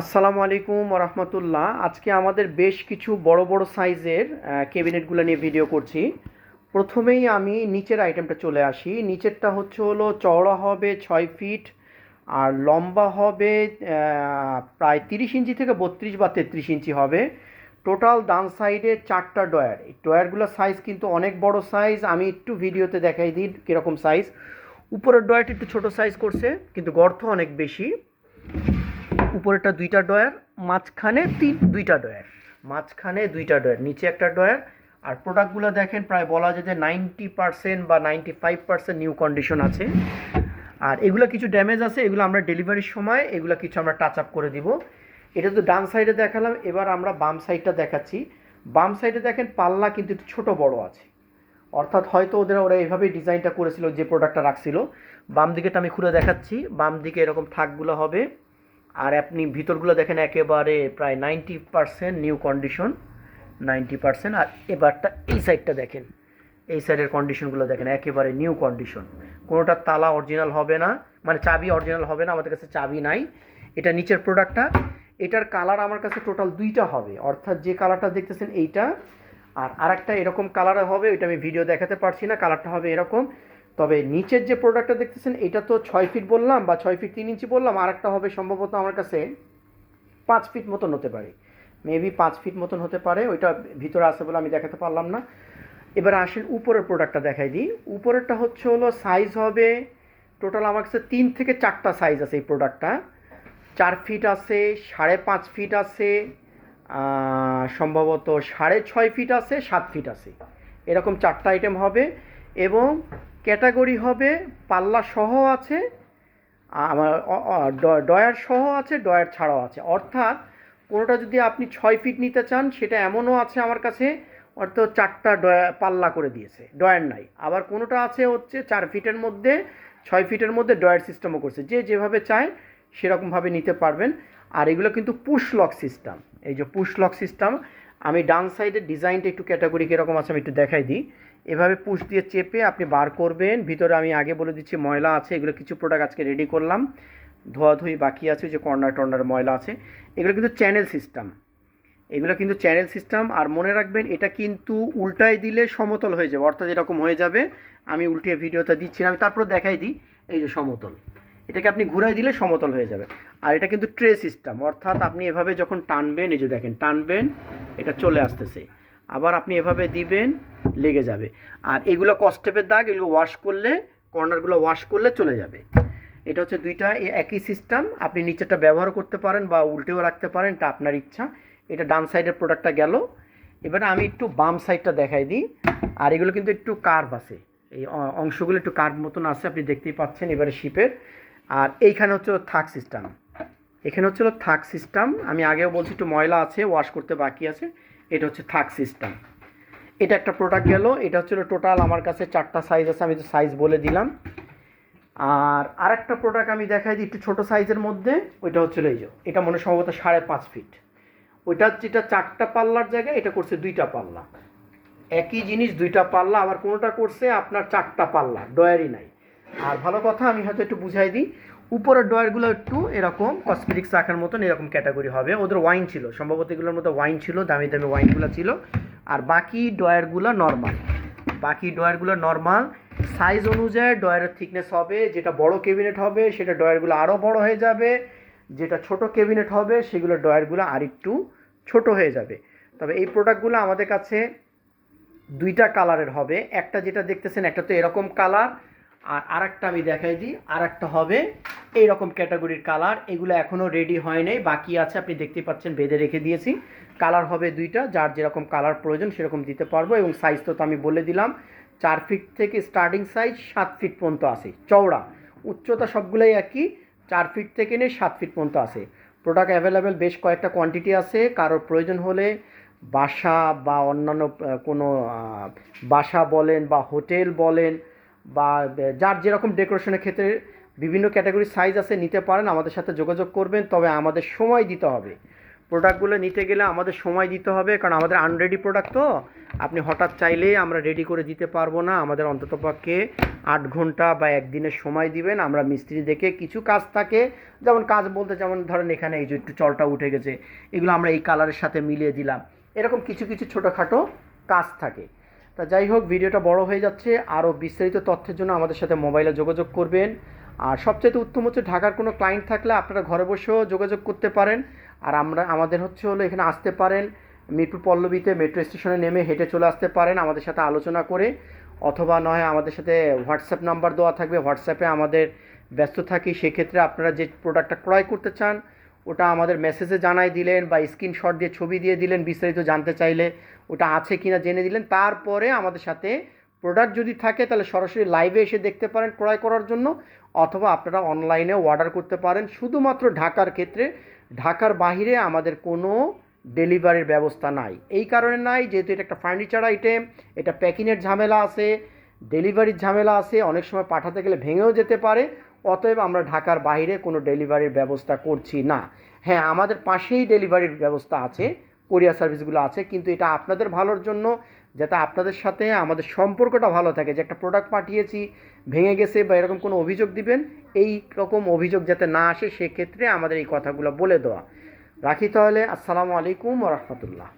আসসালামু আলাইকুম রহমতুল্লাহ। আজকে আমাদের বেশ কিছু বড় বড় সাইজের ক্যাবিনেটগুলো নিয়ে ভিডিও করছি। প্রথমেই আমি নিচের আইটেমটা চলে আসি। নিচেরটা হচ্ছে হলো চওড়া হবে ছয় ফিট আর লম্বা হবে প্রায় তিরিশ ইঞ্চি থেকে বত্রিশ বা তেত্রিশ ইঞ্চি হবে। টোটাল ডান সাইডে চারটা ডয়ার এই ডয়ারগুলোর সাইজ কিন্তু অনেক বড় সাইজ। আমি একটু ভিডিওতে দেখাই দিই কীরকম সাইজ। উপরের ডয়ারটা একটু ছোটো সাইজ করছে, কিন্তু গর্ত অনেক বেশি। উপরেরটা দুইটা ডয়ার মাঝখানে তিন, দুইটা ডয়ার মাঝখানে দুইটা ডয়ার নিচে একটা ডয়ার আর প্রোডাক্টগুলো দেখেন, প্রায় বলা যায় যে নাইনটি পার্সেন্ট বা ninety five percent new condition আছে। আর এগুলো কিছু ড্যামেজ আছে, এগুলো আমরা ডেলিভারির সময় এগুলো কিছু আমরা টাচ আপ করে দিব। এটা তো ডান সাইডে দেখালাম, এবার আমরা বাম সাইডটা দেখাচ্ছি। বাম সাইডে দেখেন, পাল্লা কিন্তু একটু ছোটো বড় আছে। অর্থাৎ হয়তো ওদের, ওরা এইভাবেই ডিজাইনটা করেছিল, যে প্রোডাক্টটা রাখছিল। বাম দিকেটা আমি খুলে দেখাচ্ছি, বাম দিকে এরকম থাকগুলো হবে। আর আপনি ভিতরগুলো দেখেন একেবারে প্রায় ninety percent new condition, ninety percent. আর এবারটা এই সাইডটা দেখেন, এই সাইডের কন্ডিশনগুলো দেখেন, একেবারে নিউ কন্ডিশন। কোনোটা তালা অরিজিনাল হবে না মানে চাবি অরিজিনাল হবে না, আমাদের কাছে চাবি নাই। এটা নিচের প্রোডাক্টটা, এটার কালার আমার কাছে টোটাল দুইটা হবে। অর্থাৎ যে কালারটা দেখতেছেন এইটা, আর আরেকটা এরকম কালারে হবে, ওইটা আমি ভিডিও দেখাতে পারছি না, কালারটা হবে এরকম। তবে নিচের যে প্রোডাক্টটা দেখতেছেন, এটা তো ছয় ফিট বললাম বা ছয় ফিট তিন ইঞ্চি বললাম আর একটা হবে সম্ভবত আমার কাছে পাঁচ ফিট মতন হতে পারে। মেবি পাঁচ ফিট মতন হতে পারে, ওইটা ভিতরে আছে বলে আমি দেখাতে পারলাম না। এবার আসেন উপরের প্রোডাক্টটা দেখাই দিই। উপরেরটা হচ্ছে হলো সাইজ হবে টোটাল আমার কাছে তিন থেকে চারটা সাইজ আছে এই প্রোডাক্টটা চার ফিট আছে, সাড়ে পাঁচ ফিট আছে সম্ভবত সাড়ে ছয় ফিট আছে, সাত ফিট আছে। এরকম চারটা আইটেম হবে এবং ক্যাটাগরি হবে, পাল্লা সহ আছে, আমার ডয়ার সহ আছে ডয়ার ছাড়াও আছে। অর্থাৎ কোনোটা যদি আপনি ছয় ফিট নিতে চান, সেটা এমনও আছে আমার কাছে, অর্থাৎ চারটা ডয়া পাল্লা করে দিয়েছে ডয়ার নাই। আবার কোনোটা আছে হচ্ছে চার ফিটের মধ্যে, ছয় ফিটের মধ্যে ডয়ার সিস্টেমও করছে। যে যেভাবে চায়, সেরকমভাবে নিতে পারবেন। আর এগুলো কিন্তু পুশ লক সিস্টেম এই যে পুশ লক সিস্টেম আমি ডান সাইডের ডিজাইনটা একটু ক্যাটাগরি কীরকম আছে, আমি একটু দেখাই দিই। এভাবে পুশ দিয়ে চেপে আপনি বার করবেন। ভিতরে আমি আগে বলে দিচ্ছি, ময়লা আছে, এগুলো কিছু প্রোডাক্ট আজকে রেডি করলাম। ধোয়াধুয়ি বাকি আছে, যে কর্নার টর্নার ময়লা আছে। এগুলো কিন্তু চ্যানেল সিস্টেম এগুলো কিন্তু চ্যানেল সিস্টেম আর মনে রাখবেন, এটা কিন্তু উল্টায় দিলে সমতল হয়ে যাবে। অর্থাৎ এরকম হয়ে যাবে। আমি উল্টিয়ে ভিডিওটা দিচ্ছি আমি তারপর দেখাই দিই, এই যে সমতল। এটাকে আপনি ঘুরাই দিলে সমতল হয়ে যাবে। আর এটা কিন্তু ট্রে সিস্টেম অর্থাৎ আপনি এভাবে যখন টানবেন, এই যে দেখেন, টানবেন, এটা চলে আসতেছে। আবার আপনি এভাবে দিবেন, লেগে যাবে। আর এগুলো কস্টেপের দাগ, এগুলো ওয়াশ করলে কর্নারগুলো ওয়াশ করলে চলে যাবে। এটা হচ্ছে দুইটা একই সিস্টেম আপনি নিচেরটা ব্যবহার করতে পারেন বা উল্টেও রাখতে পারেন, এটা আপনার ইচ্ছা। এটা ডান সাইডের প্রোডাক্টটা গেল। এবারে আমি একটু বাম সাইডটা দেখাই দিই। আর এগুলো কিন্তু একটু কার্ভ আছে। এই অংশগুলো একটু কার্ভ মতন আছে, আপনি দেখতেই পাচ্ছেন এবারে শিপের আর এইখানে হচ্ছে থাক সিস্টেম এখানে হচ্ছে থাক সিস্টেম আমি আগেও বলছি একটু ময়লা আছে ওয়াশ করতে বাকি আছে। এটা হচ্ছে থাক সিস্টেম এটা একটা প্রোডাক্ট গেল, এটা হচ্ছে টোটাল আমার কাছে চারটা সাইজ আছে, আমি তো সাইজ বলে দিলাম। আর আরেকটা প্রোডাক্ট আমি দেখাই দিই একটু ছোটো সাইজের মধ্যে, ওইটা হচ্ছে এই যে, এটা মনে সম্ভবত সাড়ে পাঁচ ফিট ওইটা যেটা চারটা পাল্লার জায়গায়, এটা করছে দুইটা পাল্লা। একই জিনিস, দুইটা পাল্লা, আবার কোনোটা করছে আপনার চারটা পাল্লা ডয়ারি নাই। আর ভালো কথা, আমি হয়তো একটু বুঝাই দিই উপরের ডয়ারগুলো একটু এরকম কসমেটিক্স রাখার মতন এরকম ক্যাটাগরি হবে। ওদের ওয়াইন ছিল। সম্ভবত এগুলোর মধ্যে ওয়াইন ছিল, দামি দামি ওয়াইনগুলো ছিল। আর বাকি ডয়ারগুলো নর্মাল বাকি ডয়ারগুলো নর্মাল সাইজ অনুযায়ী ডয়ারের থিকনেস হবে। যেটা বড় ক্যাবিনেট হবে, সেটা ডয়ারগুলো আরও বড় হয়ে যাবে। যেটা ছোট ক্যাবিনেট হবে, সেগুলো ডয়ারগুলো আর একটু ছোট হয়ে যাবে। তবে এই প্রোডাক্টগুলো আমাদের কাছে দুইটা কালারের হবে। একটা যেটা দেখতেছেন, একটা তো এরকম কালার আর আরেকটা আমি দেখাই দিই আর একটা হবে এইরকম ক্যাটাগরির কালার। এগুলো এখনও রেডি হয় নাই, বাকি আছে আপনি দেখতে পাচ্ছেন, বেঁধে রেখে দিয়েছি। কালার হবে দুইটা, যার যেরকম কালার প্রয়োজন সেরকম দিতে পারব এবং সাইজ তো তো আমি বলে দিলাম, চার ফিট থেকে স্টার্টিং সাইজ সাত ফিট পর্যন্ত আসে চওড়া, উচ্চতা সবগুলোই একই, চার ফিট থেকে নিয়ে সাত ফিট পর্যন্ত আসে প্রোডাক্ট অ্যাভেলেবেল বেশ কয়েকটা কোয়ান্টিটি আছে, কারোর প্রয়োজন হলে বাসা বা অন্যান্য কোনো বাসা বলেন বা হোটেল বলেন বা যার যেরকম ডেকোরেশনের ক্ষেত্রে বিভিন্ন ক্যাটাগরির সাইজ আছে, নিতে পারেন, আমাদের সাথে যোগাযোগ করবেন, তবে আমাদের সময় দিতে হবে। প্রোডাক্টগুলো নিতে গেলে আমাদের সময় দিতে হবে, কারণ আমাদের আনরেডি প্রোডাক্ট তো। আপনি হঠাৎ চাইলেই আমরা রেডি করে দিতে পারব না। আমাদের অন্ততপক্ষে আট ঘণ্টা বা একদিনের সময় দিবেন। আমরা মিস্ত্রি দেখে কিছু কাজ থাকে, যেমন কাজ বলতে যেমন ধরেন এখানে এই যে একটু চলটা উঠে গেছে, এগুলো আমরা এই কালারের সাথে মিলিয়ে দিলাম। এরকম কিছু কিছু ছোটোখাটো কাজ থাকে। তা যাই হোক, ভিডিওটা বড় হয়ে যাচ্ছে। আরও বিস্তারিত তথ্যের জন্য আমাদের সাথে মোবাইলে যোগাযোগ করবেন। আর সবচেয়ে উত্তম হচ্ছে ঢাকার কোনো ক্লায়েন্ট থাকলে আপনারা ঘরে বসেও যোগাযোগ করতে পারেন। আর আমরা, আমাদের হচ্ছে হলো এখানে আসতে পারেন। মিরপুর পল্লবীতে মেট্রো স্টেশনে নেমে হেঁটে চলে আসতে পারেন আমাদের সাথে আলোচনা করে। অথবা নয়, আমাদের সাথে হোয়াটসঅ্যাপ নাম্বার দেওয়া থাকবে। হোয়াটসঅ্যাপে আমাদের ব্যস্ত থাকি। সেক্ষেত্রে আপনারা যে প্রোডাক্টটা ক্রয় করতে চান ওটা আমাদের মেসেজে জানাই দিলেন বা স্ক্রিনশট দিয়ে ছবি দিয়ে দিলেন, বিস্তারিত জানতে চাইলে ওটা আছে কি না জেনে দিলেন। তারপরে আমাদের সাথে প্রোডাক্ট যদি থাকে তাহলে সরাসরি লাইভে এসে দেখতে পারেন ক্রয় করার জন্য, অথবা আপনারা অনলাইনে অর্ডার করতে পারেন। শুধুমাত্র ঢাকার ক্ষেত্রে, ঢাকার বাইরে আমাদের কোনো ডেলিভারির ব্যবস্থা নাই। এই কারণে নাই, যেহেতু এটা একটা ফার্নিচার আইটেম এটা প্যাকিংয়ের ঝামেলা আছে ডেলিভারির ঝামেলা আছে, অনেক সময় পাঠাতে গেলে ভেঙেও যেতে পারে। অতএব আমরা ঢাকার বাইরে কোনো ডেলিভারির ব্যবস্থা করছি না। হ্যাঁ আমাদের পাশেই ডেলিভারির ব্যবস্থা আছে কোরিয়ার সার্ভিসগুলো আছে, কিন্তু এটা আপনাদের ভালোর জন্য, যাতে আপনাদের সাথে আমাদের সম্পর্কটা ভালো থাকে, যে একটা প্রোডাক্ট পাঠিয়েছি, ভেঙে গেছে বা এরকম কোনো অভিযোগ দিবেন, এই রকম অভিযোগ যাতে না আসে, সেক্ষেত্রে আমাদের এই কথাগুলো বলে দেওয়া। রাখি তাহলে, আসসালামু আলাইকুম রহমতুল্লাহ।